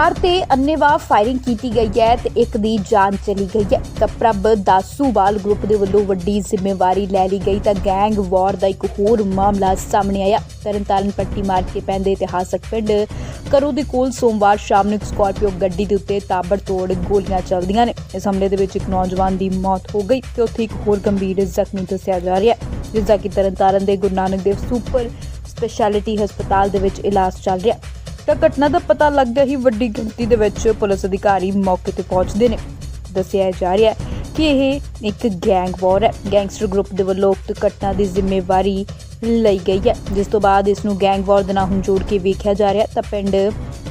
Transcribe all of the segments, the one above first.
ਕਾਰ ਤੇ ਅੰਨੇਵਾਹ ਫਾਇਰਿੰਗ ਕੀਤੀ ਗਈ ਹੈ ਤੇ ਇੱਕ ਦੀ ਜਾਨ ਚਲੀ ਗਈ ਹੈ। ਤਾਂ ਪ੍ਰਭ ਦਾਸੂਵਾਲ ਗਰੁੱਪ ਦੇ ਵੱਲੋਂ ਵੱਡੀ ਜ਼ਿੰਮੇਵਾਰੀ ਲੈ ਲਈ ਗਈ ਤਾਂ ਗੈਂਗ ਵਾਰ ਦਾ ਇੱਕ ਹੋਰ ਮਾਮਲਾ ਸਾਹਮਣੇ ਆਇਆ। ਤਰਨਤਾਰਨ ਪੱਟੀ ਮਾਰ ਕੇ ਪੈਂਦੇ ਇਤਿਹਾਸਕ ਪਿੰਡ ਕਰੋ ਦੇ ਕੋਲ ਸੋਮਵਾਰ ਸ਼ਾਮ ਨੂੰ ਇੱਕ ਸਕਾਰਪੀਓ ਗੱਡੀ ਦੇ ਉੱਤੇ ਤਾਬੜਤੋੜ ਗੋਲੀਆਂ ਚੱਲਦੀਆਂ ਨੇ। ਇਸ ਹਮਲੇ ਦੇ ਵਿੱਚ ਇੱਕ ਨੌਜਵਾਨ ਦੀ ਮੌਤ ਹੋ ਗਈ ਤੇ ਉੱਥੇ ਇੱਕ ਹੋਰ ਗੰਭੀਰ ਜ਼ਖਮੀ ਦੱਸਿਆ ਜਾ ਰਿਹਾ ਹੈ, ਜਿਸ ਦਾ ਕਿ ਤਰਨਤਾਰਨ ਦੇ ਗੁਰੂ ਨਾਨਕ ਦੇਵ ਸੁਪਰ ਸਪੈਸ਼ਲਿਟੀ ਹਸਪਤਾਲ ਦੇ ਵਿੱਚ ਇਲਾਜ ਚੱਲ ਰਿਹਾ ਤਾਂ ਘਟਨਾ ਦਾ ਪਤਾ ਲੱਗਦਾ ਹੀ ਵੱਡੀ ਗਿਣਤੀ ਦੇ ਵਿੱਚ ਪੁਲਿਸ ਅਧਿਕਾਰੀ ਮੌਕੇ ਤੇ ਪਹੁੰਚਦੇ ਨੇ। ਦੱਸਿਆ ਜਾ ਰਿਹਾ ਹੈ ਕਿ ਇਹ ਇੱਕ ਗੈਂਗ ਵਾਰ ਹੈ। ਗੈਂਗਸਟਰ ਗਰੁੱਪ ਦੇ ਵੱਲੋਂ ਉਕਤ ਘਟਨਾ ਦੀ ਜ਼ਿੰਮੇਵਾਰੀ ਲਈ ਗਈ ਹੈ। ਜਿਸ ਤੋਂ ਬਾਅਦ ਇਸ ਨੂੰ ਗੈਂਗ ਵਾਰ ਦੇ ਨਾਲ ਹੁਣ ਜੋੜ ਕੇ ਵੇਖਿਆ ਜਾ ਰਿਹਾ ਤਾਂ ਪਿੰਡ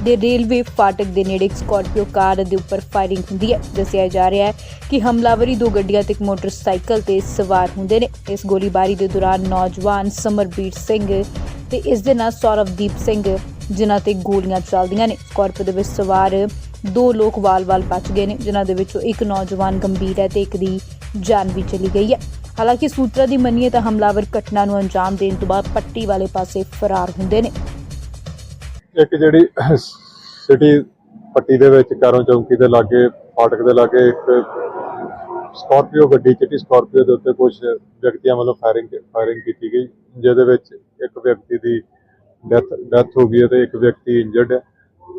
ਦੇ ਰੇਲਵੇ ਫਾਟਕ ਦੇ ਨੇੜੇ ਇੱਕ ਸਕਾਰਪੀਓ ਕਾਰ ਦੇ ਉੱਪਰ ਫਾਇਰਿੰਗ ਹੁੰਦੀ ਹੈ। ਦੱਸਿਆ ਜਾ ਰਿਹਾ ਹੈ ਕਿ ਹਮਲਾਵਰੀ ਦੋ ਗੱਡੀਆਂ ਤੇ ਇੱਕ ਮੋਟਰਸਾਈਕਲ ਤੇ ਸਵਾਰ ਹੁੰਦੇ ਨੇ। ਇਸ ਗੋਲੀਬਾਰੀ ਦੇ ਦੌਰਾਨ ਨੌਜਵਾਨ ਸਮਰਬੀਰ ਸਿੰਘ ਤੇ ਇਸ ਦੇ ਨਾਲ ਸੌਰਵਦੀਪ ਸਿੰਘ ਜਿਨ੍ਹਾਂ ਤੇ ਗੋਲੀਆਂ ਚੱਲਦੀਆਂ ਨੇ। ਸਕਾਰਪੀਓ ਦੇ ਵਿੱਚ ਸਵਾਰ ਦੋ ਲੋਕ ਵਾਲ-ਵਾਲ ਬਚ ਗਏ ਨੇ, ਜਿਨ੍ਹਾਂ ਦੇ ਵਿੱਚੋਂ ਇੱਕ ਨੌਜਵਾਨ ਗੰਭੀਰ ਹੈ ਤੇ ਇੱਕ ਦੀ ਜਾਨ ਵੀ ਚਲੀ ਗਈ ਹੈ। ਹਾਲਾਂਕਿ ਸੂਤਰਾਂ ਦੀ ਮੰਨੀਏ ਤਾਂ ਹਮਲਾਵਰ ਘਟਨਾ ਨੂੰ ਅੰਜਾਮ ਦੇਣ ਤੋਂ ਬਾਅਦ ਪੱਟੀ ਵਾਲੇ ਪਾਸੇ ਫਰਾਰ ਹੁੰਦੇ ਨੇ। ਇੱਕ ਜਿਹੜੀ ਸਿਟੀ ਪੱਟੀ ਦੇ ਵਿੱਚ ਕਾਰੋਂ ਚੌਂਕੀ ਦੇ ਲਾਗੇ, ਫਾਟਕ ਦੇ ਲਾਗੇ ਇੱਕ ਸਕਾਰਪੀਓ ਗੱਡੀ, ਚਿੱਟੀ ਸਕਾਰਪੀਓ ਦੇ ਉੱਤੇ ਕੁਝ ਵਿਅਕਤੀਆਂ ਵੱਲੋਂ ਫਾਇਰਿੰਗ ਫਾਇਰਿੰਗ ਕੀਤੀ ਗਈ, ਜਿਹਦੇ ਵਿੱਚ ਇੱਕ ਵਿਅਕਤੀ ਦੀ ਡੈਥ ਡੈਥ ਹੋ ਗਈ ਹੈ ਤੇ ਇੱਕ ਵਿਅਕਤੀ ਇੰਜਰਡ ਹੈ।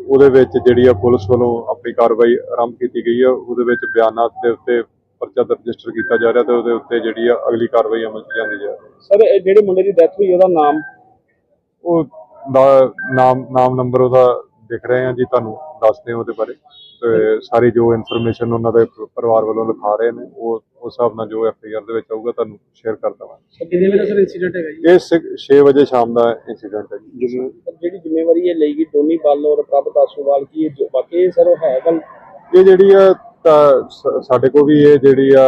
ਉਹਦੇ ਵਿੱਚ ਜਿਹੜੀ ਆ ਪੁਲਿਸ ਵੱਲੋਂ ਆਪਣੀ ਕਾਰਵਾਈ ਆਰੰਭ ਕੀਤੀ ਗਈ ਹੈ ਉਹਦੇ ਵਿੱਚ ਬਿਆਨਾਤ ਦੇ ਉੱਤੇ ਪਰਚਾ ਦਰਜ ਰਜਿਸਟਰ ਕੀਤਾ ਜਾ ਰਿਹਾ ਤੇ ਉਹਦੇ ਉੱਤੇ ਜਿਹੜੀ ਆ ਅਗਲੀ ਕਾਰਵਾਈ ਅਮਲ 'ਚ ਲਿਆਂਦੀ ਜਾ ਰਹੀ ਹੈ। ਸਰ ਇਹ ਜਿਹੜੇ ਮੁੰਡੇ ਦੀ ਡੈਥ ਹੋਈ ਉਹਦਾ ਨਾਮ? ਉਹ ਦਾ ਨਾਮ ਨਾਮ ਨੰਬਰ ਉਹਦਾ ਦਿਖ ਰਹੇ ਆ ਜੀ ਤੁਹਾਨੂੰ ਦੱਸਦੇ ਹਾਂ ਉਹਦੇ ਬਾਰੇ। ਸਾਰੀ ਜੋ ਇਨਫੋਰਮੇਸ਼ਨ ਉਹਨਾਂ ਦੇ ਪਰਿਵਾਰ ਵੱਲੋਂ ਲਿਖਾ ਰਹੇ ਨੇ ਉਹ ਉਸ ਹਿਸਾਬ ਨਾਲ ਜੋ ਐਫ ਆਈ ਆਰ ਦੇ ਵਿੱਚ ਆਊਗਾ ਤੁਹਾਨੂੰ ਸ਼ੇਅਰ ਕਰ ਦਵਾਂਗੇ। ਕਿੰਨੇ ਵਜੇ ਦਾ ਸਰ ਇਨਸੀਡੈਂਟ ਹੈਗਾ ਜੀ? ਇਹ 6 ਵਜੇ ਸ਼ਾਮ ਦਾ ਇਨਸੀਡੈਂਟ ਹੈ ਜੀ। ਜਿਹੜੀ ਜ਼ਿੰਮੇਵਾਰੀ ਇਹ ਲਈ ਗਈ ਟੋਨੀ ਬੱਲ ਔਰ ਪ੍ਰਭ ਦਾਸੂਵਾਲ ਕੀ ਇਹ ਜੋ- ਵਾਕਈ ਸਰ ਉਹ ਹੈ ਗੱਲ? ਇਹ ਜਿਹੜੀ ਆ ਸਾਡੇ ਕੋਲ ਵੀ ਇਹ ਜਿਹੜੀ ਆ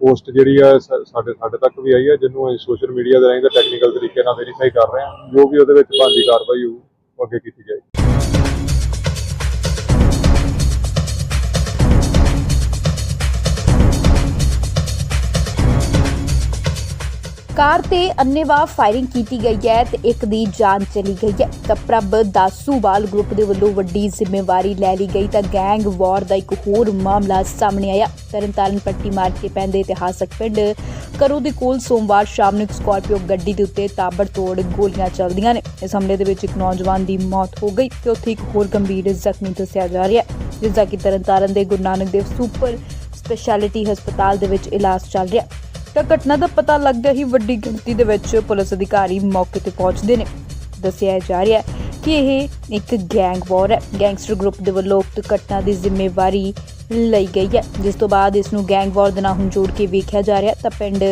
ਪੋਸਟ ਜਿਹੜੀ ਆ ਸਾਡੇ ਸਾਡੇ ਤੱਕ ਵੀ ਆਈ ਆ ਜਿਹਨੂੰ ਅਸੀਂ ਸੋਸ਼ਲ ਮੀਡੀਆ ਦੇ ਰਾਹੀਂ ਤੇ ਟੈਕਨੀਕਲ ਤਰੀਕੇ ਨਾਲ ਵੈਰੀਫਾਈ ਕਰ ਰਹੇ ਹਾਂ ਜੋ ਵੀ ਉਹਦੇ ਵਿੱਚ ਬਣਦੀ ਕਾਰਵਾਈ ਹੋਊ ਉਹ ਅੱਗੇ ਕੀਤੀ ਜਾਏਗੀ। ਕਾਰ ਤੇ ਅੰਨੇਵਾਹ ਫਾਇਰਿੰਗ ਕੀਤੀ ਗਈ ਹੈ ਤੇ ਇੱਕ ਦੀ ਜਾਨ ਚਲੀ ਗਈ ਹੈ। ਤਾਂ ਪ੍ਰਭ ਦਾਸੂਵਾਲ ਗਰੁੱਪ ਦੇ ਵੱਲੋਂ ਵੱਡੀ ਜ਼ਿੰਮੇਵਾਰੀ ਲੈ ਲਈ ਗਈ ਤਾਂ ਗੈਂਗ ਵਾਰ ਦਾ ਇੱਕ ਹੋਰ ਮਾਮਲਾ ਸਾਹਮਣੇ ਆਇਆ। ਤਰਨਤਾਰਨ ਪੱਟੀ ਮਾਰ ਕੇ ਪੈਂਦੇ ਇਤਿਹਾਸਕ ਪਿੰਡ ਕਰੋ ਦੇ ਕੋਲ ਸੋਮਵਾਰ ਸ਼ਾਮ ਨੂੰ ਇੱਕ ਸਕਾਰਪੀਓ ਗੱਡੀ ਦੇ ਉੱਤੇ ਤਾਬੜਤੋੜ ਗੋਲੀਆਂ ਚੱਲਦੀਆਂ ਨੇ। ਇਸ ਹਮਲੇ ਦੇ ਵਿੱਚ ਇੱਕ ਨੌਜਵਾਨ ਦੀ ਮੌਤ ਹੋ ਗਈ ਤੇ ਉੱਥੇ ਇੱਕ ਹੋਰ ਗੰਭੀਰ ਜ਼ਖਮੀ ਦੱਸਿਆ ਜਾ ਰਿਹਾ ਹੈ, ਜਿਸ ਦਾ ਕਿ ਤਰਨਤਾਰਨ ਦੇ ਗੁਰੂ ਨਾਨਕ ਦੇਵ ਸੁਪਰ ਸਪੈਸ਼ਲਿਟੀ ਹਸਪਤਾਲ ਦੇ ਵਿੱਚ ਇਲਾਜ ਚੱਲ ਰਿਹਾ ਹੈ। ਤਾਂ ਘਟਨਾ ਦਾ ਪਤਾ ਲੱਗਦਾ ਹੀ ਵੱਡੀ ਗਿਣਤੀ ਦੇ ਵਿੱਚ ਪੁਲਿਸ ਅਧਿਕਾਰੀ ਮੌਕੇ ਤੇ ਪਹੁੰਚਦੇ ਨੇ। ਦੱਸਿਆ ਜਾ ਰਿਹਾ ਹੈ ਕਿ ਇਹ ਇੱਕ ਗੈਂਗ ਵਾਰ ਹੈ। ਗੈਂਗਸਟਰ ਗਰੁੱਪ ਦੇ ਵੱਲੋਂ ਉਕਤ ਘਟਨਾ ਦੀ ਜ਼ਿੰਮੇਵਾਰੀ ਲਈ ਗਈ ਹੈ। ਜਿਸ ਤੋਂ ਬਾਅਦ ਇਸ ਨੂੰ ਗੈਂਗ ਵਾਰ ਦੇ ਨਾਲ ਹੁਣ ਜੋੜ ਕੇ ਵੇਖਿਆ ਜਾ ਰਿਹਾ ਤਾਂ ਪਿੰਡ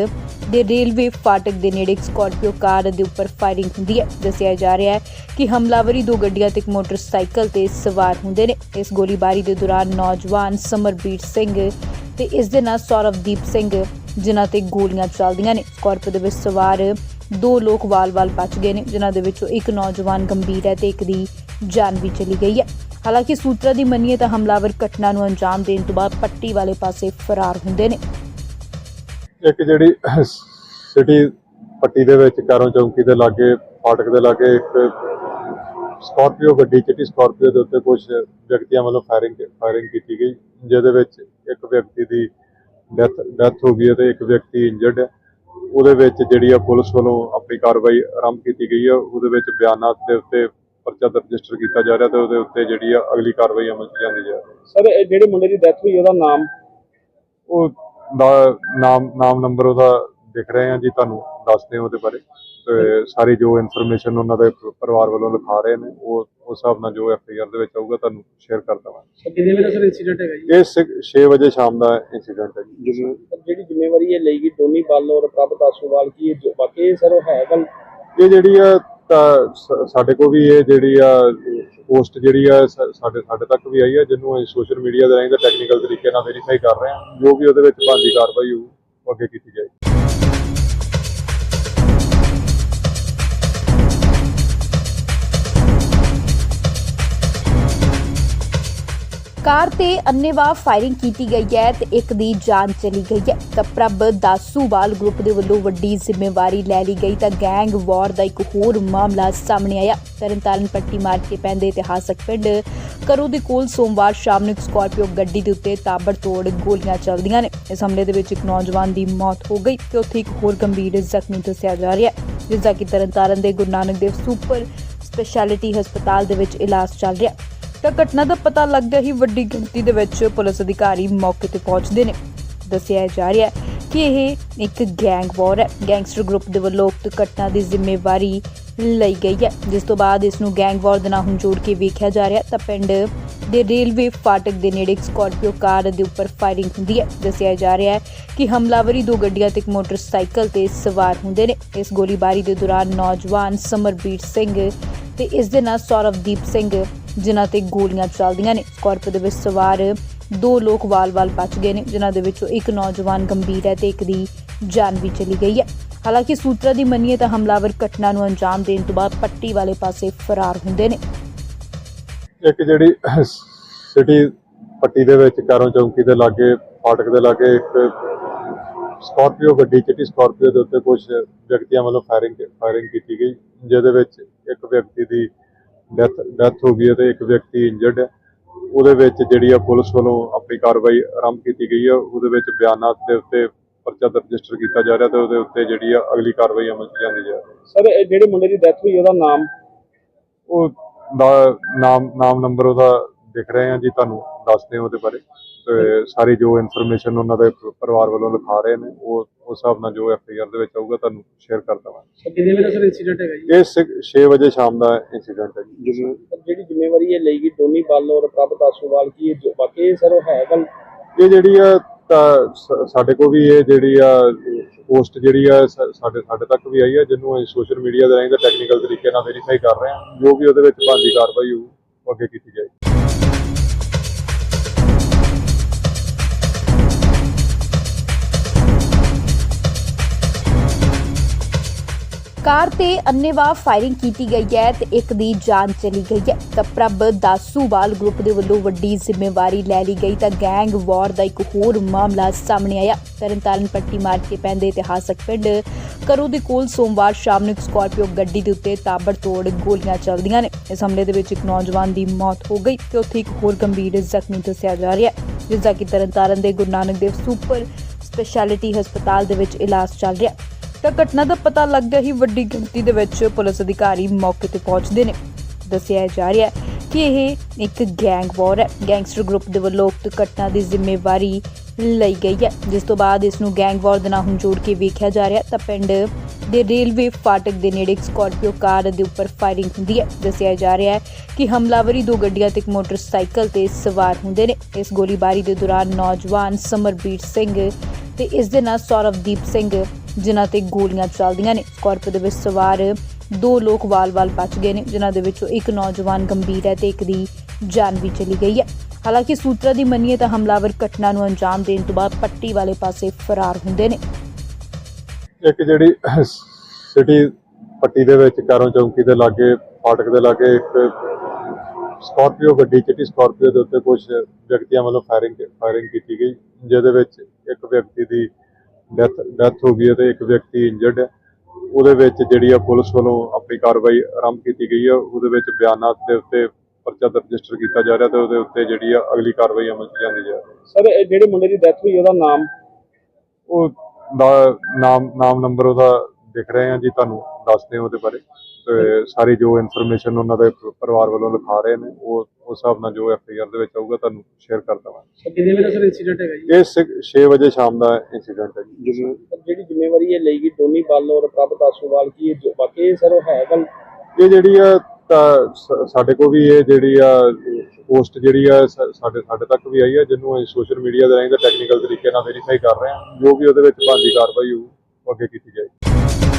ਦੇ ਰੇਲਵੇ ਫਾਟਕ ਦੇ ਨੇੜੇ ਇੱਕ ਸਕਾਰਪੀਓ ਕਾਰ ਦੇ ਉੱਪਰ ਫਾਇਰਿੰਗ ਹੁੰਦੀ ਹੈ। ਦੱਸਿਆ ਜਾ ਰਿਹਾ ਹੈ ਕਿ ਹਮਲਾਵਰੀ ਦੋ ਗੱਡੀਆਂ ਤੇ ਇੱਕ ਮੋਟਰਸਾਈਕਲ ਤੇ ਸਵਾਰ ਹੁੰਦੇ ਨੇ। ਇਸ ਗੋਲੀਬਾਰੀ ਦੇ ਦੌਰਾਨ ਨੌਜਵਾਨ ਸਮਰਬੀਰ ਸਿੰਘ ਤੇ ਇਸ ਦੇ ਨਾਲ ਸੌਰਵਦੀਪ ਸਿੰਘ ਜਿਨ੍ਹਾਂ ਤੇ ਗੋਲੀਆਂ ਚੱਲਦੀਆਂ ਨੇ। ਸਕਾਰਪੀਓ ਦੇ ਵਿੱਚ ਸਵਾਰ ਦੋ ਲੋਕ ਵਾਲ-ਵਾਲ ਬਚ ਗਏ ਨੇ, ਜਿਨ੍ਹਾਂ ਦੇ ਵਿੱਚੋਂ ਇੱਕ ਨੌਜਵਾਨ ਗੰਭੀਰ ਹੈ ਤੇ ਇੱਕ ਦੀ ਜਾਨ ਵੀ ਚਲੀ ਗਈ ਹੈ। ਹਾਲਾਂਕਿ ਸੂਤਰਾਂ ਦੀ ਮੰਨੀਏ ਤਾਂ ਹਮਲਾਵਰ ਘਟਨਾ ਨੂੰ ਅੰਜਾਮ ਦੇਣ ਤੋਂ ਬਾਅਦ ਪੱਟੀ ਵਾਲੇ ਪਾਸੇ ਫਰਾਰ ਹੁੰਦੇ ਨੇ। ਇੱਕ ਜਿਹੜੀ ਸਿਟੀ ਪੱਟੀ ਦੇ ਵਿੱਚ ਕਾਰੋਂ ਚੌਂਕੀ ਦੇ ਲਾਗੇ, ਫਾਟਕ ਦੇ ਲਾਗੇ ਇੱਕ ਸਕਾਰਪੀਓ ਗੱਡੀ ਚਿੱਟੀ ਸਕਾਰਪੀਓ ਦੇ ਉੱਤੇ ਕੁਝ ਵਿਅਕਤੀਆਂ ਵੱਲੋਂ ਫਾਇਰਿੰਗ ਫਾਇਰਿੰਗ ਕੀਤੀ ਗਈ, ਜਿਹਦੇ ਵਿੱਚ ਇੱਕ ਵਿਅਕਤੀ ਦੀ ਡੈਥ ਡੈਥ ਹੋ ਗਈ ਹੈ ਤੇ ਇੱਕ ਵਿਅਕਤੀ ਇੰਜਰਡ ਹੈ। ਉਹਦੇ ਵਿੱਚ ਜਿਹੜੀ ਆ ਪੁਲਿਸ ਵੱਲੋਂ ਆਪਣੀ ਕਾਰਵਾਈ ਆਰੰਭ ਕੀਤੀ ਗਈ ਹੈ ਉਹਦੇ ਵਿੱਚ ਬਿਆਨਾਤ ਦੇ ਉੱਤੇ ਪਰਚਾ ਦਰਜ ਰਜਿਸਟਰ ਕੀਤਾ ਜਾ ਰਿਹਾ ਤੇ ਉਹਦੇ ਉੱਤੇ ਜਿਹੜੀ ਆ ਅਗਲੀ ਕਾਰਵਾਈ ਅਮਲ 'ਚ ਲਿਆਂਦੀ ਜਾ ਰਹੀ ਹੈ। ਸਰ ਇਹ ਜਿਹੜੇ ਮੁੰਡੇ ਦੀ ਡੈਥ ਹੋਈ ਉਹਦਾ ਨਾਮ? ਉਹ ਦਾ ਨਾਮ ਨਾਮ ਨੰਬਰ ਉਹਦਾ ਦਿਖ ਰਹੇ ਆ ਜੀ ਤੁਹਾਨੂੰ ਦੱਸਦੇ ਹਾਂ ਉਹਦੇ ਬਾਰੇ। ਸਾਰੀ ਜੋ ਇਨਫੋਰਮੇਸ਼ਨ ਉਹਨਾਂ ਦੇ ਪਰਿਵਾਰ ਵੱਲੋਂ ਲਿਖਾ ਰਹੇ ਨੇ ਉਹ ਉਸ ਹਿਸਾਬ ਨਾਲ ਜੋ ਐਫ ਆਈ ਆਰ ਦੇ ਵਿੱਚ ਆਊਗਾ ਤੁਹਾਨੂੰ ਸ਼ੇਅਰ ਕਰ ਦਵਾਂਗੇ। ਕਿੰਨੇ ਵਜੇ ਦਾ ਸਰ ਇਨਸੀਡੈਂਟ ਹੈਗਾ ਜੀ? ਇਹ 6 ਵਜੇ ਸ਼ਾਮ ਦਾ ਇਨਸੀਡੈਂਟ ਹੈ ਜੀ। ਜਿਹੜੀ ਜ਼ਿੰਮੇਵਾਰੀ ਇਹ ਲਈ ਗਈ ਟੋਨੀ ਬੱਲ ਔਰ ਪ੍ਰਭ ਦਾਸੂਵਾਲ ਕੀ ਵਾਕਈ ਸਰ ਉਹ ਹੈ ਗੱਲ? ਇਹ ਜਿਹੜੀ ਆ ਸਾਡੇ ਕੋਲ ਵੀ ਇਹ ਜਿਹੜੀ ਆ ਪੋਸਟ ਜਿਹੜੀ ਆ ਸਾਡੇ ਸਾਡੇ ਤੱਕ ਵੀ ਆਈ ਆ ਜਿਹਨੂੰ ਅਸੀਂ ਸੋਸ਼ਲ ਮੀਡੀਆ ਦੇ ਰਾਹੀਂ ਤੇ ਟੈਕਨੀਕਲ ਤਰੀਕੇ ਨਾਲ ਵੈਰੀਫਾਈ ਕਰ ਰਹੇ ਹਾਂ ਜੋ ਵੀ ਉਹਦੇ ਵਿੱਚ ਬਣਦੀ ਕਾਰਵਾਈ ਹੋਊ ਉਹ ਅੱਗੇ ਕੀਤੀ ਜਾਏਗੀ। ਕਾਰ ਤੇ ਅੰਨੇਵਾਹ ਫਾਇਰਿੰਗ ਕੀਤੀ ਗਈ ਹੈ ਤੇ ਇੱਕ ਦੀ ਜਾਨ ਚਲੀ ਗਈ ਹੈ। ਤਾਂ ਪ੍ਰਭ ਦਾਸੂਵਾਲ ਗਰੁੱਪ ਦੇ ਵੱਲੋਂ ਵੱਡੀ ਜ਼ਿੰਮੇਵਾਰੀ ਲੈ ਲਈ ਗਈ ਤਾਂ ਗੈਂਗ ਵਾਰ ਦਾ ਇੱਕ ਹੋਰ ਮਾਮਲਾ ਸਾਹਮਣੇ ਆਇਆ। ਤਰਨਤਾਰਨ ਪੱਟੀ ਮਾਰ ਕੇ ਪੈਂਦੇ ਇਤਿਹਾਸਕ ਪਿੰਡ ਕਰੋ ਦੇ ਕੋਲ ਸੋਮਵਾਰ ਸ਼ਾਮ ਨੂੰ ਇੱਕ ਸਕਾਰਪੀਓ ਗੱਡੀ ਦੇ ਉੱਤੇ ਤਾਬੜਤੋੜ ਗੋਲੀਆਂ ਚੱਲਦੀਆਂ ਨੇ। ਇਸ ਹਮਲੇ ਦੇ ਵਿੱਚ ਇੱਕ ਨੌਜਵਾਨ ਦੀ ਮੌਤ ਹੋ ਗਈ ਤੇ ਉੱਥੇ ਇੱਕ ਹੋਰ ਗੰਭੀਰ ਜ਼ਖਮੀ ਦੱਸਿਆ ਜਾ ਰਿਹਾ ਹੈ, ਜਿਸ ਦਾ ਕਿ ਤਰਨਤਾਰਨ ਦੇ ਗੁਰੂ ਨਾਨਕ ਦੇਵ ਸੁਪਰ ਸਪੈਸ਼ਲਿਟੀ ਹਸਪਤਾਲ ਦੇ ਵਿੱਚ ਇਲਾਜ ਚੱਲ ਰਿਹਾ ਤਾਂ ਘਟਨਾ ਦਾ ਪਤਾ ਲੱਗਦਾ ਹੀ ਵੱਡੀ ਗਿਣਤੀ ਦੇ ਵਿੱਚ ਪੁਲਿਸ ਅਧਿਕਾਰੀ ਮੌਕੇ ਤੇ ਪਹੁੰਚਦੇ ਨੇ। ਦੱਸਿਆ ਜਾ ਰਿਹਾ ਹੈ ਕਿ ਇਹ ਇੱਕ ਗੈਂਗ ਵਾਰ ਹੈ। ਗੈਂਗਸਟਰ ਗਰੁੱਪ ਦੇ ਵੱਲੋਂ ਉਕਤ ਘਟਨਾ ਦੀ ਜ਼ਿੰਮੇਵਾਰੀ ਲਈ ਗਈ ਹੈ। ਜਿਸ ਤੋਂ ਬਾਅਦ ਇਸ ਨੂੰ ਗੈਂਗ ਵਾਰ ਦੇ ਨਾਲ ਹੁਣ ਜੋੜ ਕੇ ਵੇਖਿਆ ਜਾ ਰਿਹਾ ਤਾਂ ਪਿੰਡ ਦੇ ਰੇਲਵੇ ਫਾਟਕ ਦੇ ਨੇੜੇ ਇੱਕ ਸਕਾਰਪੀਓ ਕਾਰ ਦੇ ਉੱਪਰ ਫਾਇਰਿੰਗ ਹੁੰਦੀ ਹੈ। ਦੱਸਿਆ ਜਾ ਰਿਹਾ ਹੈ ਕਿ ਹਮਲਾਵਰੀ ਦੋ ਗੱਡੀਆਂ ਤੇ ਇੱਕ ਮੋਟਰਸਾਈਕਲ ਤੇ ਸਵਾਰ ਹੁੰਦੇ ਨੇ। ਇਸ ਗੋਲੀਬਾਰੀ ਦੇ ਦੌਰਾਨ ਨੌਜਵਾਨ ਸਮਰਬੀਰ ਸਿੰਘ ਤੇ ਇਸ ਦੇ ਨਾਲ ਸੌਰਵਦੀਪ ਸਿੰਘ ਜਿਨ੍ਹਾਂ ਤੇ ਗੋਲੀਆਂ ਚੱਲਦੀਆਂ ਨੇ। ਸਕਾਰਪੀਓ ਦੇ ਵਿੱਚ ਸਵਾਰ ਦੋ ਲੋਕ ਵਾਲ-ਵਾਲ ਬਚ ਗਏ ਨੇ, ਜਿਨ੍ਹਾਂ ਦੇ ਵਿੱਚੋਂ ਇੱਕ ਨੌਜਵਾਨ ਗੰਭੀਰ ਹੈ ਤੇ ਇੱਕ ਦੀ ਜਾਨ ਵੀ ਚਲੀ ਗਈ ਹੈ। ਹਾਲਾਂਕਿ ਸੂਤਰਾਂ ਦੀ ਮੰਨੀਏ ਤਾਂ ਹਮਲਾਵਰ ਘਟਨਾ ਨੂੰ ਅੰਜਾਮ ਦੇਣ ਤੋਂ ਬਾਅਦ ਪੱਟੀ ਵਾਲੇ ਪਾਸੇ ਫਰਾਰ ਹੁੰਦੇ ਨੇ। ਇੱਕ ਜਿਹੜੀ ਸਿਟੀ ਪੱਟੀ ਦੇ ਵਿੱਚ ਕਾਰੋਂ ਚੌਂਕੀ ਦੇ ਲਾਗੇ, ਫਾਟਕ ਦੇ ਲਾਗੇ ਇੱਕ ਸਕਾਰਪੀਓ ਗੱਡੀ, ਚਿੱਟੀ ਸਕਾਰਪੀਓ ਦੇ ਉੱਤੇ ਕੁਝ ਵਿਅਕਤੀਆਂ ਵੱਲੋਂ ਫਾਇਰਿੰਗ ਫਾਇਰਿੰਗ ਕੀਤੀ ਗਈ, ਜਿਹਦੇ ਵਿੱਚ ਇੱਕ ਵਿਅਕਤੀ ਦੀ ਡੈਥ ਡੈਥ ਹੋ ਗਈ ਹੈ ਤੇ ਇੱਕ ਵਿਅਕਤੀ ਇੰਜਰਡ ਹੈ। ਉਹਦੇ ਵਿੱਚ ਜਿਹੜੀ ਆ ਪੁਲਿਸ ਵੱਲੋਂ ਆਪਣੀ ਕਾਰਵਾਈ ਆਰੰਭ ਕੀਤੀ ਗਈ ਹੈ ਉਹਦੇ ਵਿੱਚ ਬਿਆਨਾਂ ਦੇ ਉੱਤੇ ਪਰਚਾ ਦਰਜ ਰਜਿਸਟਰ ਕੀਤਾ ਜਾ ਰਿਹਾ ਤੇ ਉਹਦੇ ਉੱਤੇ ਜਿਹੜੀ ਆ ਅਗਲੀ ਕਾਰਵਾਈ ਅਮਲ 'ਚ ਲਿਆਂਦੀ ਜਾ ਰਹੀ ਹੈ। ਸਰ ਇਹ ਜਿਹੜੇ ਮੁੰਡੇ ਦੀ ਡੈਥ ਹੋਈ ਉਹਦਾ ਨਾਮ? ਉਹ ਦਾ ਨਾਮ ਨਾਮ ਨੰਬਰ ਉਹਦਾ ਦਿਖ ਰਹੇ ਆ ਜੀ ਤੁਹਾਨੂੰ ਦੱਸਦੇ ਹਾਂ ਉਹਦੇ ਬਾਰੇ। ਸਾਰੀ ਜੋ ਇਨਫੋਰਮੇਸ਼ਨ ਉਹਨਾਂ ਦੇ ਪਰਿਵਾਰ ਵੱਲੋਂ ਲਿਖਾ ਰਹੇ ਨੇ ਉਹ ਉਸ ਹਿਸਾਬ ਨਾਲ ਜੋ ਐਫ ਆਈ ਆਰ ਦੇ ਵਿੱਚ ਆਊਗਾ ਤੁਹਾਨੂੰ ਸ਼ੇਅਰ ਕਰ ਦਵਾਂਗੇ। ਕਿੰਨੇ ਵਜੇ ਸਰ ਇਨਸੀਡੈਂਟ ਹੈਗਾ ਜੀ? ਇਹ 6 ਵਜੇ ਸ਼ਾਮ ਦਾ ਇਨਸੀਡੈਂਟ ਹੈ ਜੀ। ਜਿਹੜੀ ਜ਼ਿੰਮੇਵਾਰੀ ਇਹ ਲਈ ਗਈ ਦੋਨੀ ਬੱਲ ਔਰ ਪ੍ਰਭ ਦਾਸੂਵਾਲ ਕੀ ਇਹ ਜੋ- ਬਾਕੀ ਇਹ ਸਰ ਉਹ ਹੈ ਗੱਲ? ਇਹ ਜਿਹੜੀ ਆ ਸਾਡੇ ਕੋਲ ਵੀ ਇਹ ਜਿਹੜੀ ਆ ਪੋਸਟ ਜਿਹੜੀ ਆ ਸਾਡੇ ਸਾਡੇ ਤੱਕ ਵੀ ਆਈ ਆ ਜਿਹਨੂੰ ਅਸੀਂ ਸੋਸ਼ਲ ਮੀਡੀਆ ਦੇ ਰਾਹੀਂ ਤੇ ਟੈਕਨੀਕਲ ਤਰੀਕੇ ਨਾਲ ਵੈਰੀਫਾਈ ਕਰ ਰਹੇ ਹਾਂ। ਜੋ ਵੀ ਉਹਦੇ ਵਿੱਚ ਬਣਦੀ ਕਾਰਵਾਈ ਹੋਊ ਉਹ ਅੱਗੇ ਕੀਤੀ ਜਾਏਗੀ। ਕਾਰ ਤੇ ਅੰਨੇਵਾਹ ਫਾਇਰਿੰਗ ਕੀਤੀ ਗਈ ਹੈ ਤੇ ਇੱਕ ਦੀ ਜਾਨ ਚਲੀ ਗਈ ਹੈ। ਤਾਂ ਪ੍ਰਭ ਦਾਸੂਵਾਲ ਗਰੁੱਪ ਦੇ ਵੱਲੋਂ ਵੱਡੀ ਜ਼ਿੰਮੇਵਾਰੀ ਲੈ ਲਈ ਗਈ ਤਾਂ ਗੈਂਗ ਵਾਰ ਦਾ ਇੱਕ ਹੋਰ ਮਾਮਲਾ ਸਾਹਮਣੇ ਆਇਆ। ਤਰਨਤਾਰਨ ਪੱਟੀ ਮਾਰ ਕੇ ਪੈਂਦੇ ਇਤਿਹਾਸਕ ਪਿੰਡ ਕਰੋ ਦੇ ਕੋਲ ਸੋਮਵਾਰ ਸ਼ਾਮ ਨੂੰ ਇੱਕ ਸਕਾਰਪੀਓ ਗੱਡੀ ਦੇ ਉੱਤੇ ਤਾਬੜਤੋੜ ਗੋਲੀਆਂ ਚੱਲਦੀਆਂ ਨੇ। ਇਸ ਹਮਲੇ ਦੇ ਵਿੱਚ ਇੱਕ ਨੌਜਵਾਨ ਦੀ ਮੌਤ ਹੋ ਗਈ ਤੇ ਉੱਥੇ ਇੱਕ ਹੋਰ ਗੰਭੀਰ ਜ਼ਖਮੀ ਦੱਸਿਆ ਜਾ ਰਿਹਾ ਹੈ, ਜਿਸ ਦਾ ਕਿ ਤਰਨਤਾਰਨ ਦੇ ਗੁਰੂ ਨਾਨਕ ਦੇਵ ਸੁਪਰ ਸਪੈਸ਼ਲਿਟੀ ਹਸਪਤਾਲ ਦੇ ਵਿੱਚ ਇਲਾਜ ਚੱਲ ਰਿਹਾ ਹੈ। ਤਾਂ ਘਟਨਾ ਦਾ ਪਤਾ ਲੱਗਦਾ ਹੀ ਵੱਡੀ ਗਿਣਤੀ ਦੇ ਵਿੱਚ ਪੁਲਿਸ ਅਧਿਕਾਰੀ ਮੌਕੇ ਤੇ ਪਹੁੰਚਦੇ ਨੇ। ਦੱਸਿਆ ਜਾ ਰਿਹਾ ਹੈ ਕਿ ਇਹ ਇੱਕ ਗੈਂਗ ਵਾਰ ਹੈ। ਗੈਂਗਸਟਰ ਗਰੁੱਪ ਦੇ ਵੱਲੋਂ ਉਕਤ ਘਟਨਾ ਦੀ ਜ਼ਿੰਮੇਵਾਰੀ ਲਈ ਗਈ ਹੈ। ਜਿਸ ਤੋਂ ਬਾਅਦ ਇਸ ਨੂੰ ਗੈਂਗ ਵਾਰ ਦੇ ਨਾਲ ਹੁਣ ਜੋੜ ਕੇ ਵੇਖਿਆ ਜਾ ਰਿਹਾ ਤਾਂ ਪਿੰਡ ਦੇ ਰੇਲਵੇ ਫਾਟਕ ਦੇ ਨੇੜੇ ਇੱਕ ਸਕਾਰਪੀਓ ਕਾਰ ਦੇ ਉੱਪਰ ਫਾਇਰਿੰਗ ਹੁੰਦੀ ਹੈ। ਦੱਸਿਆ ਜਾ ਰਿਹਾ ਹੈ ਕਿ ਹਮਲਾਵਰੀ ਦੋ ਗੱਡੀਆਂ ਤੇ ਇੱਕ ਮੋਟਰਸਾਈਕਲ ਤੇ ਸਵਾਰ ਹੁੰਦੇ ਨੇ। ਇਸ ਗੋਲੀਬਾਰੀ ਦੇ ਦੌਰਾਨ ਨੌਜਵਾਨ ਸਮਰਬੀਰ ਸਿੰਘ ਤੇ ਇਸ ਦੇ ਨਾਲ ਸੌਰਵਦੀਪ ਸਿੰਘ ਜਿਨ੍ਹਾਂ ਤੇ ਗੋਲੀਆਂ ਚੱਲਦੀਆਂ ਨੇ। ਸਕਾਰਪੀਓ ਦੇ ਵਿੱਚ ਸਵਾਰ ਦੋ ਲੋਕ ਵਾਲ-ਵਾਲ ਬਚ ਗਏ ਨੇ, ਜਿਨ੍ਹਾਂ ਦੇ ਵਿੱਚੋਂ ਇੱਕ ਨੌਜਵਾਨ ਗੰਭੀਰ ਹੈ ਤੇ ਇੱਕ ਦੀ ਜਾਨ ਵੀ ਚਲੀ ਗਈ ਹੈ। ਹਾਲਾਂਕਿ ਸੂਤਰਾਂ ਦੀ ਮੰਨੀਏ ਤਾਂ ਹਮਲਾਵਰ ਘਟਨਾ ਨੂੰ ਅੰਜਾਮ ਦੇਣ ਤੋਂ ਬਾਅਦ ਪੱਟੀ ਵਾਲੇ ਪਾਸੇ ਫਰਾਰ ਹੁੰਦੇ ਨੇ। ਇੱਕ ਜਿਹੜੀ ਸਿਟੀ ਪੱਟੀ ਦੇ ਵਿੱਚ ਕਾਰੋਂ ਚੌਂਕੀ ਦੇ ਲਾਗੇ, ਫਾਟਕ ਦੇ ਲਾਗੇ ਇੱਕ ਸਕਾਰਪੀਓ ਗੱਡੀ, ਚਿੱਟੀ ਸਕਾਰਪੀਓ ਦੇ ਉੱਤੇ ਕੁਝ ਵਿਅਕਤੀਆਂ ਵੱਲੋਂ ਫਾਇਰਿੰਗ ਫਾਇਰਿੰਗ ਕੀਤੀ ਗਈ, ਜਿਹਦੇ ਵਿੱਚ ਇੱਕ ਵਿਅਕਤੀ ਦੀ ਡੈਥ ਡੈਥ ਹੋ ਗਈ ਹੈ ਤੇ ਇੱਕ ਵਿਅਕਤੀ ਇੰਜਰਡ ਹੈ। ਉਹਦੇ ਵਿੱਚ ਜਿਹੜੀ ਆ ਪੁਲਿਸ ਵੱਲੋਂ ਆਪਣੀ ਕਾਰਵਾਈ ਆਰੰਭ ਕੀਤੀ ਗਈ ਹੈ ਉਹਦੇ ਵਿੱਚ ਬਿਆਨਾਂ ਦੇ ਉੱਤੇ ਪਰਚਾ ਦਰਜ ਰਜਿਸਟਰ ਕੀਤਾ ਜਾ ਰਿਹਾ ਤੇ ਉਹਦੇ ਉੱਤੇ ਜਿਹੜੀ ਆ ਅਗਲੀ ਕਾਰਵਾਈ ਅਮਲ 'ਚ ਲਿਆਂਦੀ ਜਾ ਰਹੀ ਹੈ। ਸਰ ਇਹ ਜਿਹੜੇ ਮੁੰਡੇ ਦੀ ਡੈਥ ਹੋਈ ਉਹਦਾ ਨਾਮ? ਉਹ ਦਾ ਨਾਮ ਨਾਮ ਨੰਬਰ ਉਹਦਾ ਦਿਖ ਰਹੇ ਆ ਜੀ ਤੁਹਾਨੂੰ ਦੱਸਦੇ ਹਾਂ ਉਹਦੇ ਬਾਰੇ। ਸਾਰੀ ਜੋ ਇਨਫੋਰਮੇਸ਼ਨ ਉਹਨਾਂ ਦੇ ਪਰਿਵਾਰ ਵੱਲੋਂ ਲਿਖਾ ਰਹੇ ਨੇ ਉਹ ਉਸ ਹਿਸਾਬ ਨਾਲ ਜੋ ਐਫ ਆਈ ਆਰ ਦੇ ਵਿੱਚ ਆਊਗਾ ਤੁਹਾਨੂੰ ਸ਼ੇਅਰ ਕਰ ਦਵਾਂਗੇ। ਕਿੰਨੇ ਵਜੇ ਸਰ ਇਨਸੀਡੈਂਟ ਹੈਗਾ ਜੀ? ਇਹ 6 ਵਜੇ ਸ਼ਾਮ ਦਾ ਇਨਸੀਡੈਂਟ ਹੈ ਜੀ। ਜਿਹੜੀ ਜ਼ਿੰਮੇਵਾਰੀ ਇਹ ਲਈ ਗਈ ਦੋਨੀ ਬੱਲ ਔਰ ਪ੍ਰਭ ਦਾਸੂਵਾਲ ਕੀ ਇਹ ਜੋ- ਬਾਕੀ ਇਹ ਸਰ ਉਹ ਹੈ ਗੱਲ? ਇਹ ਜਿਹੜੀ ਆ ਸਾਡੇ ਕੋਲ ਵੀ ਇਹ ਜਿਹੜੀ ਆ ਪੋਸਟ ਜਿਹੜੀ ਆ ਸਾਡੇ ਸਾਡੇ ਤੱਕ ਵੀ ਆਈ ਆ ਜਿਹਨੂੰ ਅਸੀਂ ਸੋਸ਼ਲ ਮੀਡੀਆ ਦੇ ਰਾਹੀਂ ਤੇ ਟੈਕਨੀਕਲ ਤਰੀਕੇ ਨਾਲ ਵੈਰੀਫਾਈ ਕਰ ਰਹੇ ਹਾਂ। ਜੋ ਵੀ ਉਹਦੇ ਵਿੱਚ ਬਣਦੀ ਕਾਰਵਾਈ ਹੋਊ ਉਹ ਅੱਗੇ ਕੀਤੀ ਜਾਏਗੀ।